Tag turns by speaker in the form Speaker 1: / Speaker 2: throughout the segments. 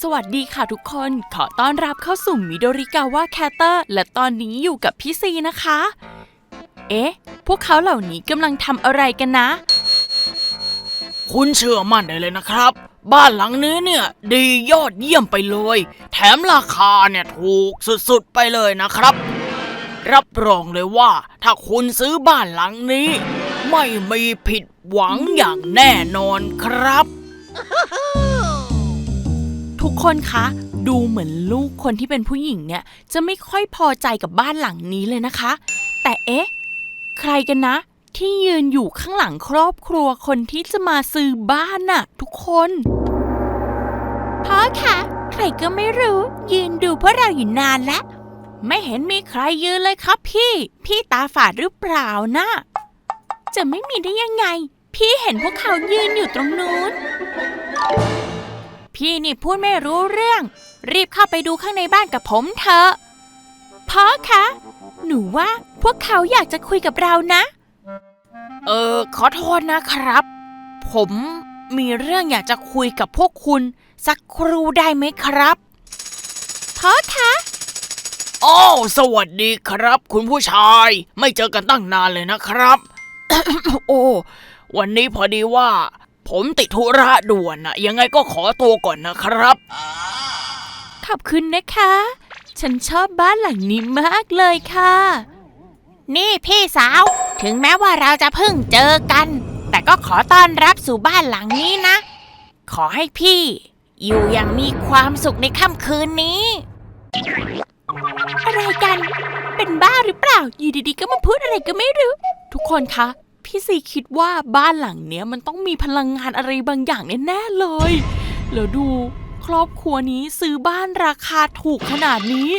Speaker 1: สวัสดีค่ะทุกคน ขอต้อนรับเข้าสู่มิโดริกาวะแคตเตอร์ และตอนนี้อยู่กับพี่ซีนะคะ เอ๊ะ พวกเขาเหล่านี้กำลังทำอะไรกันนะ
Speaker 2: คุณเชื่อมั่นได้เลยนะครับ บ้านหลังนี้เนี่ย ดียอดเยี่ยมไปเลย แถมราคาเนี่ยถูกสุดๆไปเลยนะครับ รับรองเลยว่า ถ้าคุณซื้อบ้านหลังนี้ ไม่มีผิดหวังอย่างแน่นอนครับ
Speaker 1: ทุกคนคะ ดูเหมือนลูกคนที่เป็นผู้หญิงเนี่ย จะไม่ค่อยพอใจกับบ้านหลังนี้เลยนะคะ แต่เอ๊ะ ใครกันนะ ที่ยืนอยู่ข้างหลังครอบครัวคนที่จะมาซื้อบ้านน่ะ ทุกคนพ่อคะใครก็ไม่รู้ ยืนดูพวกเราอยู่นานแล้ว ไม่เห็นมีใครยืนเลยครับพี่ พี่ตาฝาดหรือเปล่านะ จะไม่มีได้ยังไง พี่เห็นพวกเขายืนอยู่ตรงนู้น พี่นี่พูดไม่รู้เรื่อง รีบเข้าไปดูข้างในบ้านกับผมเถอะพ่อคะ หนูว่าพวกเขาอยากจะคุยกับเรานะ
Speaker 2: เออ ขอโทษนะครับ ผมมีเรื่องอยากจะคุยกับพวกคุณสักครู่ได้ไหมครับ
Speaker 1: พ่อคะ
Speaker 2: อ้าวสวัสดีครับ คุณผู้ชาย ไม่เจอกันตั้งนานเลยนะครับ โอ้ วันนี้พอดีว่า ผมติดธุระด่วนนะยังไงก็ขอตัวก่อนนะครับ
Speaker 1: ขอบคุณนะคะ ฉันชอบบ้านหลังนี้มากเลยค่ะ นี่พี่สาว ถึงแม้ว่าเราจะเพิ่งเจอกัน แต่ก็ขอต้อนรับสู่บ้านหลังนี้นะ ขอให้พี่ อยู่อย่างมีความสุขในค่ำคืนนี้ อะไรกัน เป็นบ้าหรือเปล่า อยู่ดีๆ ก็มาพูดอะไรก็ไม่รู้ ทุกคนคะ พี่ซีคิดว่าบ้านหลังเนี้ยมันต้องมีพลังงานอะไรบางอย่างแน่ๆเลย แล้วดูครอบครัวนี้ซื้อบ้านราคาถูกขนาดนี้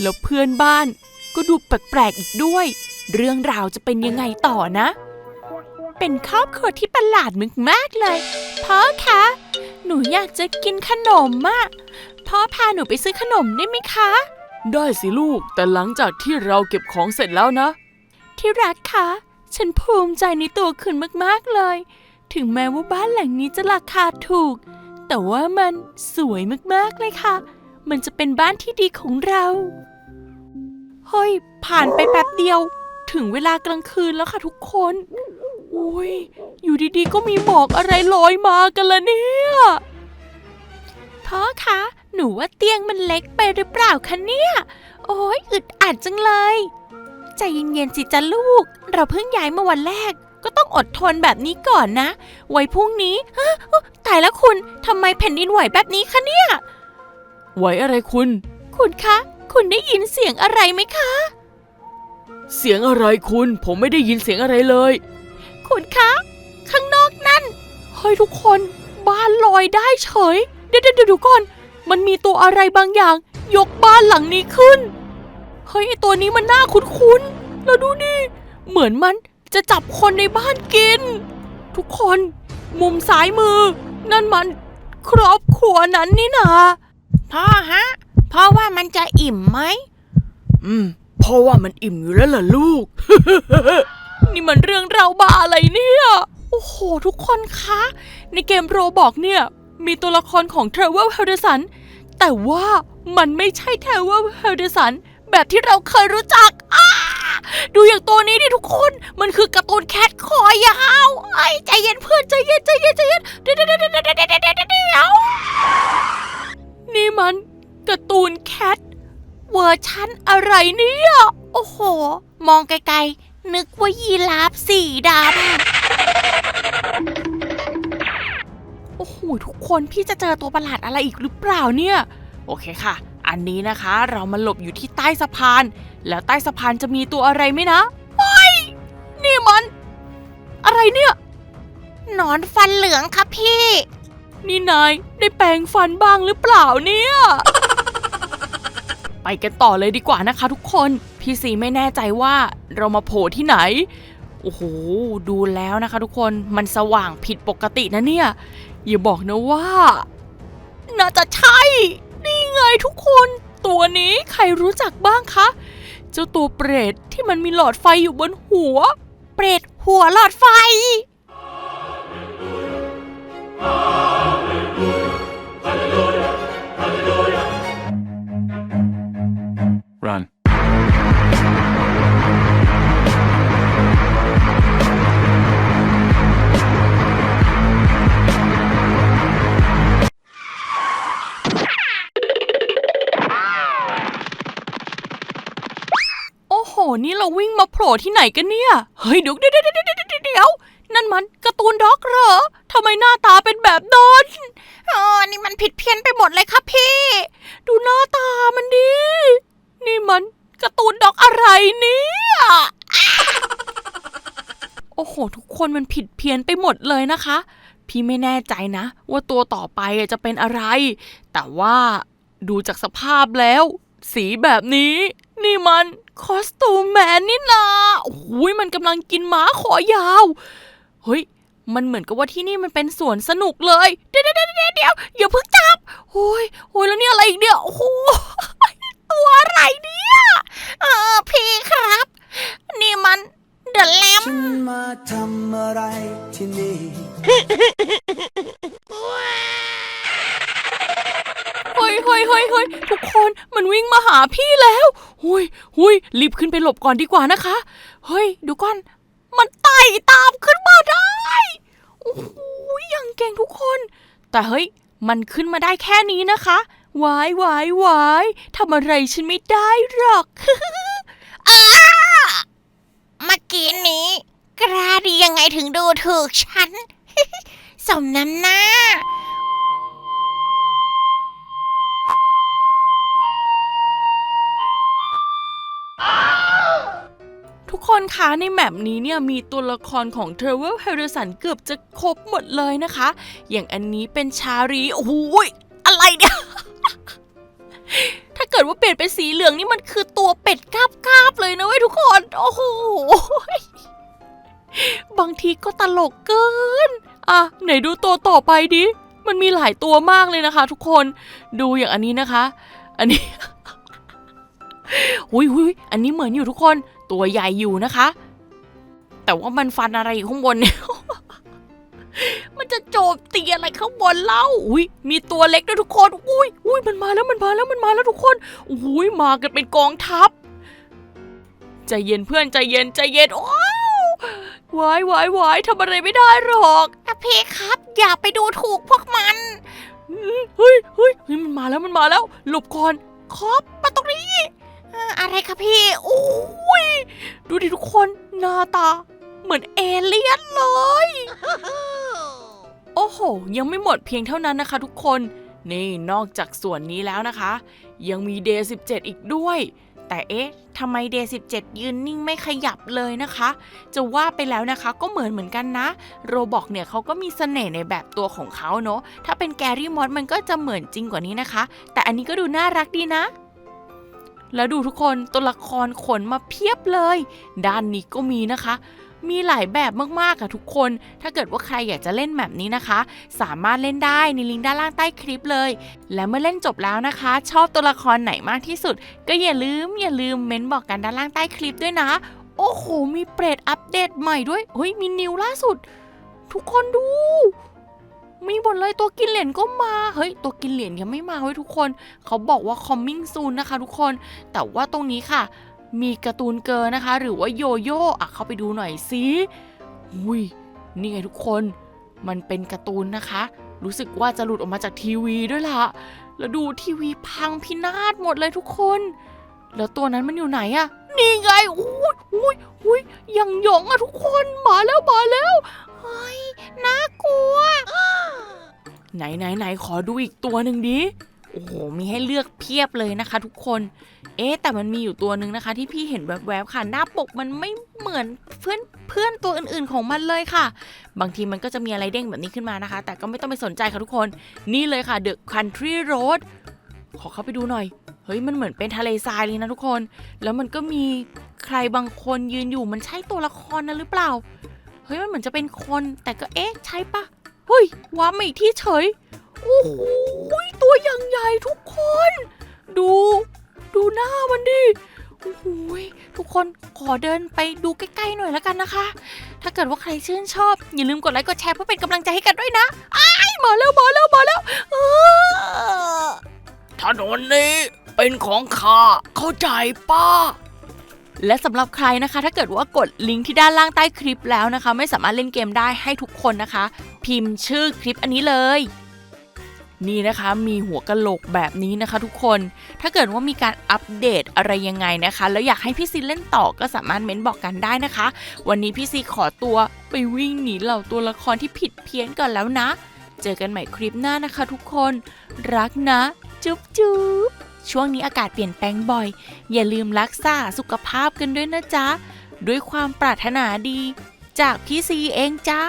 Speaker 1: แล้วเพื่อนบ้านก็ดูแปลกๆอีกด้วย เรื่องราวจะเป็นยังไงต่อนะ เป็นครอบครัวที่ประหลาดมากๆเลย พ่อคะ หนูอยากจะกินขนมอะพ่อพาหนูไปซื้อขนมได้ไหมคะ
Speaker 2: ได้สิลูก แต่หลังจากที่เราเก็บของเสร็จแล้วนะ
Speaker 1: ที่รักคะ ฉันภูมิใจในตัวคุณมากๆเลย ถึงแม้ว่าบ้านหลังนี้จะราคาถูก แต่ว่ามันสวยมากๆเลยค่ะ มันจะเป็นบ้านที่ดีของเรา เฮ้ย ผ่านไปแป๊บเดียว ถึงเวลากลางคืนแล้วค่ะทุกคน อุ้ย อยู่ดีๆ ก็มีหมอกอะไรลอยมากันละเนี่ยพ่อคะ หนูว่าเตียงมันเล็กไปหรือเปล่าคะเนี่ย โอ้ยอึดอัดจังเลย ใจเย็นๆสิจ้ะลูก เราเพิ่งย้ายมาวันแรก ก็ต้องอดทนแบบนี้ก่อนนะ ไว้พรุ่งนี้ฮะอุ๊ยตายแล้วคุณทำไมแผ่นดินไหวแบบนี้คะเนี่ย
Speaker 2: ไหวอะไรคุณ
Speaker 1: คุณคะ คุณได้ยินเสียงอะไรไหมคะ
Speaker 2: เสียงอะไรคุณ ผมไม่ได้ยินเสียงอะไรเลย
Speaker 1: คุณคะ ข้างนอกนั่น เฮ้ยทุกคน บ้านลอยได้เฉย เดี๋ยวเดี๋ยวเดี๋ยวก่อน มันมีตัวอะไรบางอย่าง ยกบ้านหลังนี้ขึ้น เฮ้ยไอตัวนี้มันน่าคุ้นๆ แล้วดูนี่เหมือนมันจะจับคนในบ้านกิน ทุกคนมุมซ้ายมือ นั่นมันครอบครัวนั้นนี่นาพ่อฮะพ่อว่ามันจะอิ่มไหม
Speaker 2: อืมเพราะว่ามันอิ่มอยู่แล้วล่ะลูก
Speaker 1: นี่มันเรื่องราวบ้าอะไรเนี่ย โอ้โห ทุกคนคะ ในเกมโรบอกเนี่ย มีตัวละครของ t r a v e l h e l d e r s o n แต่ว่ามันไม่ใช่ t r a v e l h e l d e r s o n แบบที่เราเคยรู้จักอ้าดูอย่างตัวนี้ดิทุกคน มันคือการ์ตูนแคทคอยาวไอ้ใจเย็นเพื่อนใจเย็นใจเย็นใจเย็นเดี๋ยวเดี๋ยวเดี๋ยวเดี๋ยวเดี๋ยวเดี๋ยวเดี๋ยวนี่มันการ์ตูนแคทเวอร์ชั่นอะไรเนี่ย โอ้โห มองไกลๆ นึกว่ายีราฟสีดำ โอ้โห ทุกคนพี่จะเจอตัวประหลาดอะไรอีกหรือเปล่าเนี่ย โอเคค่ะ อันนี้นะคะ เรามาหลบอยู่ที่ใต้สะพาน แล้วใต้สะพานจะมีตัวอะไรไหมนะเฮ้ยนี่มัน อะไรเนี่ยนอนฟันเหลืองครับพี่ นี่นายได้แปรงฟันบ้างหรือเปล่าเนี่ย ไปกันต่อเลยดีกว่านะคะทุกคน พี่ซีไม่แน่ใจว่าเรามาโผล่ที่ไหน โอ้โห ดูแล้วนะคะทุกคน มันสว่างผิดปกตินะเนี่ย อย่าบอกนะว่า น่าจะใช่ ไงทุกคน ตัวนี้ใครรู้จักบ้างคะ เจ้าตัวเปรตที่มันมีหลอดไฟอยู่บนหัว เปรตหัวหลอดไฟ นี่เราวิ่งมาโผล่ที่ไหนกันเนี่ย เฮ้ยเดี๋ยวเดี๋ยวเดี๋ยวเดี๋ยวเดี๋ยวเดี๋ยวนั่นมันการ์ตูนด็อกเหรอทำไมหน้าตาเป็นแบบนั้นเออนี่มันผิดเพี้ยนไปหมดเลยครับพี่ ดูหน้าตามันดิ นี่มันการ์ตูนด็อกอะไรเนี่ย โอ้โห ทุกคนมันผิดเพี้ยนไปหมดเลยนะคะ พี่ไม่แน่ใจนะ ว่าตัวต่อไปอะจะเป็นอะไร แต่ว่าดูจากสภาพแล้ว สีแบบนี้ นี่มัน คอสตูมแมนนี่นาโอ้โหมันกำลังกินม้าขอยาว เฮ้ย มันเหมือนกับว่าที่นี่มันเป็นสวนสนุกเลย เดี๋ยวเดี๋ยวเดี๋ยวเดี๋ยวเดี๋ยวอย่าเพิ่งจับโอ้ยโอ้ยแล้วนี่อะไรอีกเนี่ยโอ้โหตัวอะไรเนี่ยเออพี่ครับ นี่มันเดอะแลม
Speaker 3: ฉันมาทำอะไรที่นี่
Speaker 1: เฮ้ ยเฮ้ยเฮ้ยเฮ้ยทุกคนมันวิ่งมาหาพี่แล้วหุยหุยรีบขึ้นไปหลบก่อนดีกว่านะคะ เฮ้ยดูก่อน มันไต่ตามขึ้นมาได้โอ้โหยังเก่งทุกคน แต่เฮ้ย มันขึ้นมาได้แค่นี้นะคะวายวายวายทำอะไรฉันไม่ได้หรอก
Speaker 4: อาเมื่อกี้นี้ กล้าดียังไงถึงดูถูกฉัน สมน้ำหน้า
Speaker 1: คนคะในแมปนี้เนี่ยมีตัวละครของ t r a v e l Harrison เกือบจะครบหมดเลยนะคะ อย่างอันนี้เป็นชารีโอ้ยอะไรเนี่ย ถ้าเกิดว่าเปลี่ยนเป็นสีเหลืองนี่มันคือตัวเป็ดกาบกาบๆเลยนะเว้ยทุกคน โอ้โหบางทีก็ตลกเกิน อะ ไหนดูตัวต่อไปดิ มันมีหลายตัวมากเลยนะคะ ทุกคน ดูอย่างอันนี้นะคะ อันนี้หุยหุยอันนี้เหมือนอยู่ทุกคน ตัวใหญ่อยู่นะคะ แต่ว่ามันฟันอะไรอยู่ข้างบนเนี่ย มันจะโจมตีอะไรข้างบนเล่า อุ้ยมีตัวเล็กด้วยทุกคน อุ้ยอุ้ยมันมาแล้วมันมาแล้วมันมาแล้วทุกคน อุ้ยมากันเป็นกองทัพ ใจเย็นเพื่อนใจเย็นใจเย็น โอ้วายวายวายทำอะไรไม่ได้หรอก
Speaker 4: อะพี่ครับ อย่าไปดูถูกพวกมัน
Speaker 1: เฮ้ยเฮ้ยเฮ้ยมันมาแล้วมันมาแล้ว หลบก่อน
Speaker 4: ครบมาตรงนี้เอะไรครับพี่
Speaker 1: โอ้ยดูดิทุกคนหน้าตา เหมือนเอเลี่ยนเลย โอ้โห ยังไม่หมดเพียงเท่านั้นนะคะทุกคน นี่นอกจากส่วนนี้แล้วนะคะ ยังมี Day 17 อีกด้วย แต่เอ๊ะทำไม Day 17 ยืนนิ่งไม่ขยับเลยนะคะ จะว่าไปแล้วนะคะก็เหมือนเหมือนกันนะ โรบอกเนี่ยเขาก็มีเสน่ห์ในแบบตัวของเขาเนอะถ้าเป็นแกรี่มอสมันก็จะเหมือนจริงกว่านี้นะคะ แต่อันนี้ก็ดูน่ารักดีนะ แล้วดูทุกคนตัวละครขนมาเพียบเลย ด้านนี้ก็มีนะคะ มีหลายแบบมากๆอะทุกคน ถ้าเกิดว่าใครอยากจะเล่นแบบนี้นะคะ สามารถเล่นได้ในลิงก์ด้านล่างใต้คลิปเลย และเมื่อเล่นจบแล้วนะคะ ชอบตัวละครไหนมากที่สุด ก็อย่าลืมอย่าลืมเม้นบอกกันด้านล่างใต้คลิปด้วยนะ โอ้โห มีเปรดอัปเดตใหม่ด้วยเฮ้ยมีนิวล่าสุด ทุกคนดู มีหมดเลยตัวกินเหรียญก็มา เฮ้ย ตัวกินเหรียญยังไม่มาเว้ยทุกคน เขาบอกว่า coming soon นะคะ ทุกคน แต่ว่าตรงนี้ค่ะ มีการ์ตูนเกิร์นะคะ หรือว่าโยโย่อะเข้าไปดูหน่อยสิอุ้ยนี่ไงทุกคน มันเป็นการ์ตูนนะคะ รู้สึกว่าจะหลุดออกมาจากทีวีด้วยล่ะ แล้วดูทีวีพังพินาศหมดเลยทุกคน แล้วตัวนั้นมันอยู่ไหนอะนี่ไงอุ้ยอุ้ยอุ้ยยังหยองอะทุกคน มาแล้วมาแล้ว
Speaker 4: เฮ้ย น่ากลัว
Speaker 1: ไหนไหนไหนขอดูอีกตัวหนึ่งดิโอ้โหมีให้เลือกเพียบเลยนะคะ ทุกคน เอ๊ะแต่มันมีอยู่ตัวหนึ่งนะคะ ที่พี่เห็นแวบๆค่ะ หน้าปกมันไม่เหมือนเพื่อนเพื่อนตัวอื่นๆของมันเลยค่ะ บางทีมันก็จะมีอะไรเด้งแบบนี้ขึ้นมานะคะ แต่ก็ไม่ต้องไปสนใจค่ะทุกคน นี่เลยค่ะ The Country Road ขอเข้าไปดูหน่อย เฮ้ยมันเหมือนเป็นทะเลทรายเลยนะทุกคน แล้วมันก็มีใครบางคนยืนอยู่มันใช่ตัวละครนะหรือเปล่า เฮ้ยมันเหมือนจะเป็นคน แต่ก็เอ๊ะใช่ปะ เฮ้ยว้ามาอีที่เฉยโอ้โหตัวอย่างใหญ่ทุกคน ดู ดูหน้ามันดิโอ้โหทุกคนขอเดินไปดูใกล้ๆหน่อยแล้วกันนะคะ ถ้าเกิดว่าใครชื่นชอบ อย่าลืมกดไลค์กดแชร์เพื่อเป็นกำลังใจให้กันด้วยนะอ้ายมาแล้วมาแล้วมาแล้ว
Speaker 2: ถนนนี้เป็นของข้าเข้าใจป้า
Speaker 1: และสำหรับใครนะคะ ถ้าเกิดว่ากดลิงก์ที่ด้านล่างใต้คลิปแล้วนะคะ ไม่สามารถเล่นเกมได้ให้ทุกคนนะคะ พิมพ์ชื่อคลิปอันนี้เลย นี่นะคะมีหัวกะโหลกแบบนี้นะคะ ทุกคน ถ้าเกิดว่ามีการอัปเดตอะไรยังไงนะคะ แล้วอยากให้พี่ซีเล่นต่อก็สามารถเม้นบอกกันได้นะคะ วันนี้พี่ซีขอตัวไปวิ่งหนีเหล่าตัวละครที่ผิดเพี้ยนก่อนแล้วนะ เจอกันใหม่คลิปหน้านะคะ ทุกคน รักนะ จุ๊บจุ๊บ ช่วงนี้อากาศเปลี่ยนแปลงบ่อย อย่าลืมรักษาสุขภาพกันด้วยนะจ๊ะ ด้วยความปรารถนาดี จากพี่ซีเองจ้า